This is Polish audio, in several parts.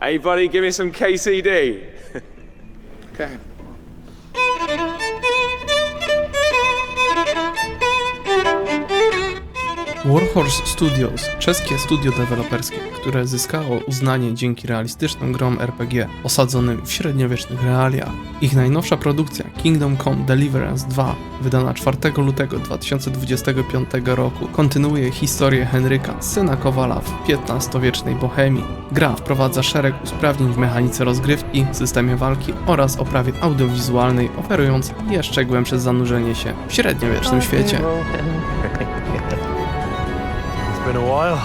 Hey, buddy, give me some KCD. okay. Warhorse Studios, czeskie studio deweloperskie, które zyskało uznanie dzięki realistycznym grom RPG osadzonym w średniowiecznych realiach. Ich najnowsza produkcja Kingdom Come Deliverance 2, wydana 4 lutego 2025 roku, kontynuuje historię Henryka, syna Kowala w XV-wiecznej Bohemii. Gra wprowadza szereg usprawnień w mechanice rozgrywki, systemie walki oraz oprawie audiowizualnej, oferując jeszcze głębsze zanurzenie się w średniowiecznym świecie. Been a while,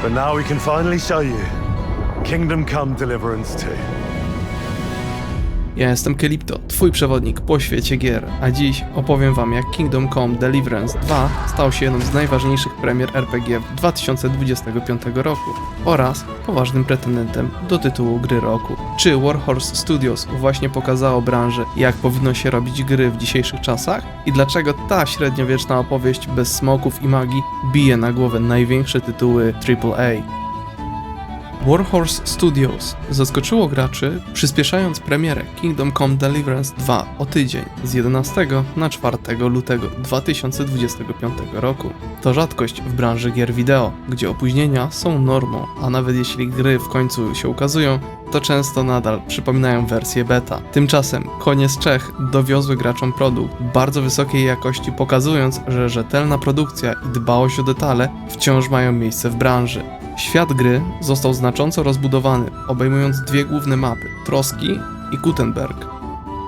but now we can finally show you Kingdom Come Deliverance 2. Ja jestem Kelipto, twój przewodnik po świecie gier, a dziś opowiem wam jak Kingdom Come Deliverance 2 stał się jedną z najważniejszych premier RPG w 2025 roku oraz poważnym pretendentem do tytułu gry roku. Czy Warhorse Studios właśnie pokazało branży jak powinno się robić gry w dzisiejszych czasach i dlaczego ta średniowieczna opowieść bez smoków i magii bije na głowę największe tytuły AAA? Warhorse Studios zaskoczyło graczy, przyspieszając premierę Kingdom Come Deliverance 2 o tydzień z 11 na 4 lutego 2025 roku. To rzadkość w branży gier wideo, gdzie opóźnienia są normą, a nawet jeśli gry w końcu się ukazują, to często nadal przypominają wersję beta. Tymczasem konie Czech dowiozły graczom produkt bardzo wysokiej jakości, pokazując, że rzetelna produkcja i dbałość o detale wciąż mają miejsce w branży. Świat gry został znacząco rozbudowany, obejmując dwie główne mapy Troski i Gutenberg.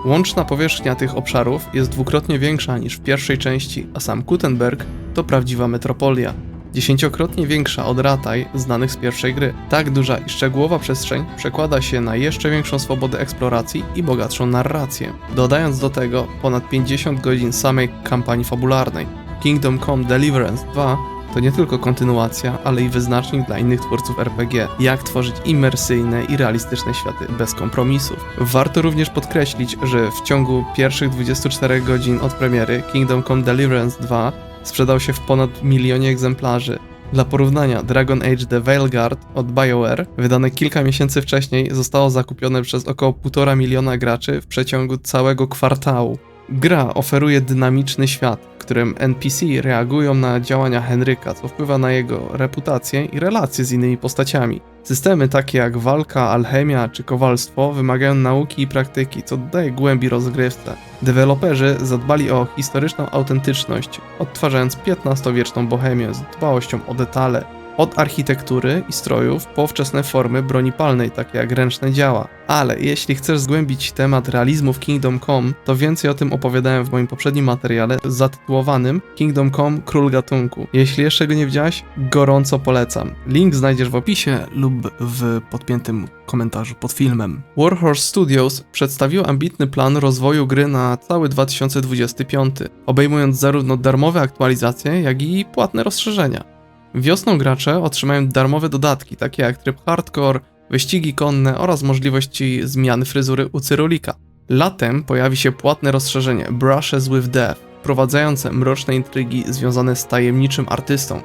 Łączna powierzchnia tych obszarów jest dwukrotnie większa niż w pierwszej części, a sam Gutenberg to prawdziwa metropolia. Dziesięciokrotnie większa od Rataj znanych z pierwszej gry. Tak duża i szczegółowa przestrzeń przekłada się na jeszcze większą swobodę eksploracji i bogatszą narrację. Dodając do tego ponad 50 godzin samej kampanii fabularnej. Kingdom Come Deliverance 2 to nie tylko kontynuacja, ale i wyznacznik dla innych twórców RPG, jak tworzyć imersyjne i realistyczne światy bez kompromisów. Warto również podkreślić, że w ciągu pierwszych 24 godzin od premiery Kingdom Come Deliverance 2 sprzedał się w ponad milionie egzemplarzy. Dla porównania, Dragon Age The Veilguard od BioWare, wydane kilka miesięcy wcześniej, zostało zakupione przez około 1,5 miliona graczy w przeciągu całego kwartału. Gra oferuje dynamiczny świat, w którym NPC reagują na działania Henryka, co wpływa na jego reputację i relacje z innymi postaciami. Systemy takie jak walka, alchemia czy kowalstwo wymagają nauki i praktyki, co dodaje głębi rozgrywce. Deweloperzy zadbali o historyczną autentyczność, odtwarzając XV-wieczną bohemię z dbałością o detale, od architektury i strojów po wczesne formy broni palnej, takie jak ręczne działa. Ale jeśli chcesz zgłębić temat realizmu w Kingdom Come, to więcej o tym opowiadałem w moim poprzednim materiale zatytułowanym Kingdom Come Król Gatunku. Jeśli jeszcze go nie widziałeś, gorąco polecam. Link znajdziesz w opisie lub w podpiętym komentarzu pod filmem. Warhorse Studios przedstawił ambitny plan rozwoju gry na cały 2025, obejmując zarówno darmowe aktualizacje, jak i płatne rozszerzenia. Wiosną gracze otrzymają darmowe dodatki, takie jak tryb hardcore, wyścigi konne oraz możliwości zmiany fryzury u Cyrulika. Latem pojawi się płatne rozszerzenie Brushes with Death, wprowadzające mroczne intrygi związane z tajemniczym artystą.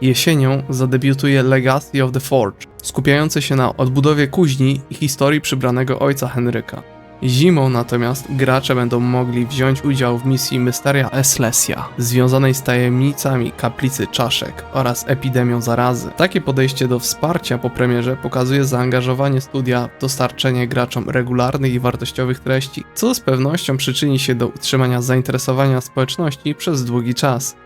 Jesienią zadebiutuje Legacy of the Forge, skupiające się na odbudowie kuźni i historii przybranego ojca Henryka. Zimą natomiast gracze będą mogli wziąć udział w misji Mysteria Eslesia, związanej z tajemnicami kaplicy czaszek oraz epidemią zarazy. Takie podejście do wsparcia po premierze pokazuje zaangażowanie studia w dostarczenie graczom regularnych i wartościowych treści, co z pewnością przyczyni się do utrzymania zainteresowania społeczności przez długi czas.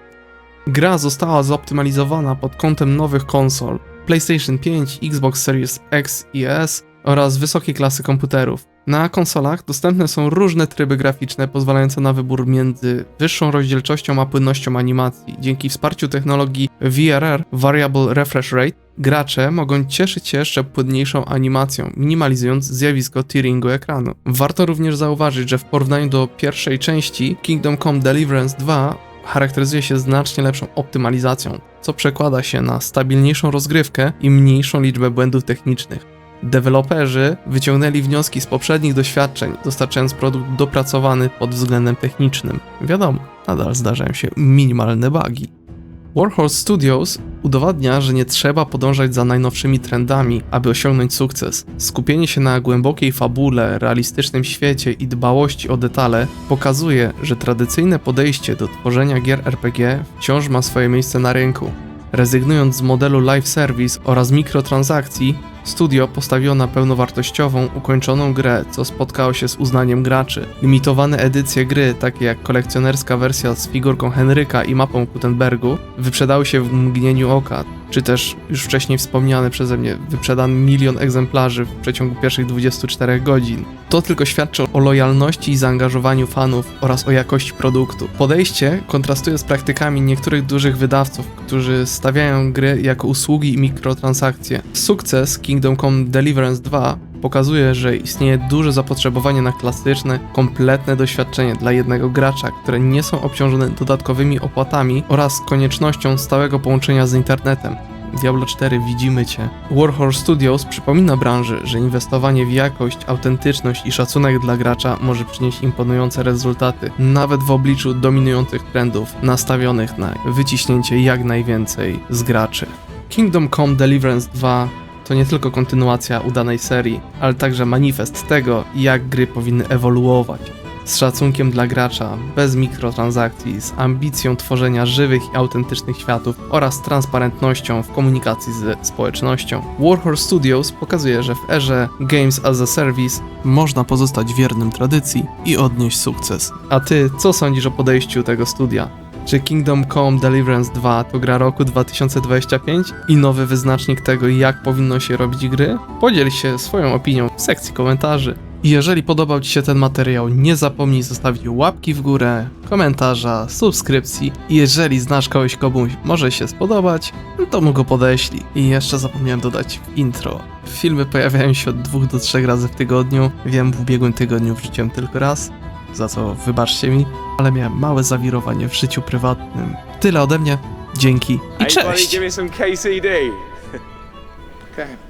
Gra została zoptymalizowana pod kątem nowych konsol PlayStation 5, Xbox Series X i S oraz wysokiej klasy komputerów. Na konsolach dostępne są różne tryby graficzne pozwalające na wybór między wyższą rozdzielczością a płynnością animacji. Dzięki wsparciu technologii VRR Variable Refresh Rate gracze mogą cieszyć się jeszcze płynniejszą animacją, minimalizując zjawisko tearingu ekranu. Warto również zauważyć, że w porównaniu do pierwszej części Kingdom Come Deliverance 2 charakteryzuje się znacznie lepszą optymalizacją, co przekłada się na stabilniejszą rozgrywkę i mniejszą liczbę błędów technicznych. Deweloperzy wyciągnęli wnioski z poprzednich doświadczeń, dostarczając produkt dopracowany pod względem technicznym. Wiadomo, nadal zdarzają się minimalne bugi. Warhol Studios udowadnia, że nie trzeba podążać za najnowszymi trendami, aby osiągnąć sukces. Skupienie się na głębokiej fabule, realistycznym świecie i dbałości o detale pokazuje, że tradycyjne podejście do tworzenia gier RPG wciąż ma swoje miejsce na rynku. Rezygnując z modelu live service oraz mikrotransakcji, studio postawiło na pełnowartościową, ukończoną grę, co spotkało się z uznaniem graczy. Limitowane edycje gry, takie jak kolekcjonerska wersja z figurką Henryka i mapą Gutenbergu, wyprzedały się w mgnieniu oka, czy też już wcześniej wspomniany przeze mnie, wyprzedany milion egzemplarzy w przeciągu pierwszych 24 godzin. To tylko świadczy o lojalności i zaangażowaniu fanów oraz o jakości produktu. Podejście kontrastuje z praktykami niektórych dużych wydawców, którzy stawiają gry jako usługi i mikrotransakcje. Sukces Kingdom Come Deliverance 2 pokazuje, że istnieje duże zapotrzebowanie na klasyczne, kompletne doświadczenie dla jednego gracza, które nie są obciążone dodatkowymi opłatami oraz koniecznością stałego połączenia z internetem. Diablo 4 widzimy Cię. Warhol Studios przypomina branży, że inwestowanie w jakość, autentyczność i szacunek dla gracza może przynieść imponujące rezultaty, nawet w obliczu dominujących trendów nastawionych na wyciśnięcie jak najwięcej z graczy. Kingdom Come Deliverance 2 to nie tylko kontynuacja udanej serii, ale także manifest tego, jak gry powinny ewoluować. Z szacunkiem dla gracza, bez mikrotransakcji, z ambicją tworzenia żywych i autentycznych światów oraz transparentnością w komunikacji ze społecznością. Warhol Studios pokazuje, że w erze Games as a Service można pozostać wiernym tradycji i odnieść sukces. A ty, co sądzisz o podejściu tego studia? Czy Kingdom Come Deliverance 2 to gra roku 2025 i nowy wyznacznik tego, jak powinno się robić gry? Podziel się swoją opinią w sekcji komentarzy. I jeżeli podobał Ci się ten materiał, nie zapomnij zostawić łapki w górę, komentarza, subskrypcji. I jeżeli znasz kogoś, komuś może się spodobać, to mu go podeślij. I jeszcze zapomniałem dodać intro. Filmy pojawiają się od dwóch do trzech razy w tygodniu. Wiem, w ubiegłym tygodniu wrzuciłem tylko raz, za co wybaczcie mi, ale miałem małe zawirowanie w życiu prywatnym. Tyle ode mnie. Dzięki i Hey, buddy, cześć! give me some KCD. Okay.